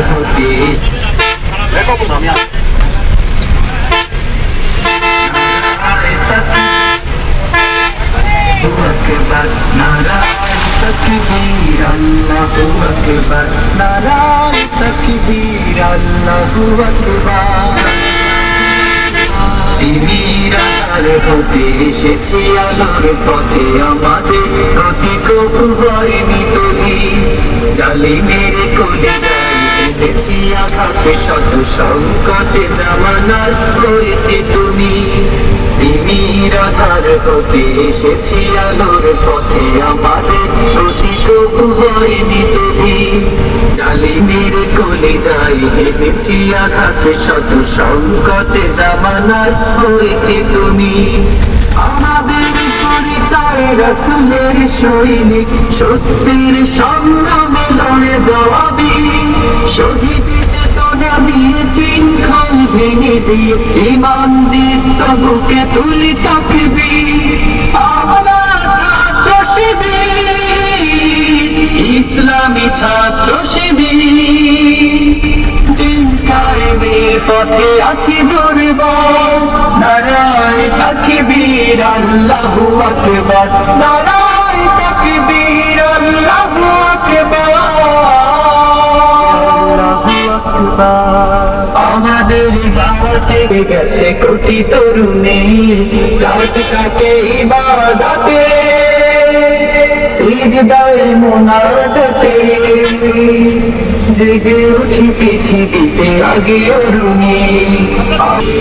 হতে হতে এসেছি আলোর পথে আমাদের গতি কবু হয়নি তরি জালিমের এনেছি আঘাতে শত সংকটে জামানার হইতে তুমি। তিমির আধার হতে এসেছি আলোর পথে, আমাদের গতি কবু হয়নি তরি জালি মেরে কোলে যাই হেমেছি আঘাতে শত সংকটে জামানার হইতে তুমি। আমাদের পরিচয় রসুলের সৈনিক, সত্যের সংগ্রামে লড়ে জবাবি ভেঙে ইমান দীপ্ত বুকে তুলি তাকবি ছাত্র শিবির, ইসলামী ছাত্র শিবির। পথে আছি দুর্বল, নারায় তাকবীর, আল্লাহু আকবার। ভারতে গেছে কোটি তরুণী। রাত কাটে ইবাদতে। সিজদায় মোনাজাতে। জেগে উঠি পৃথিবীতে আগে অরুণী।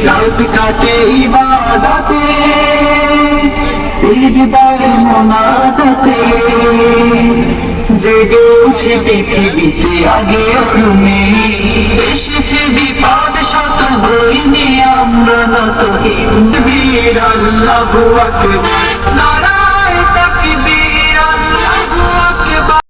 রাত কাটে ইবাদতে। সিজদায় মোনাজাতে। জেগে উঠে পৃথিবীতে আগে অরুণে। এসেছে বিপদ শত হইনি আমরা নত বীর আল্লাহ আকবার।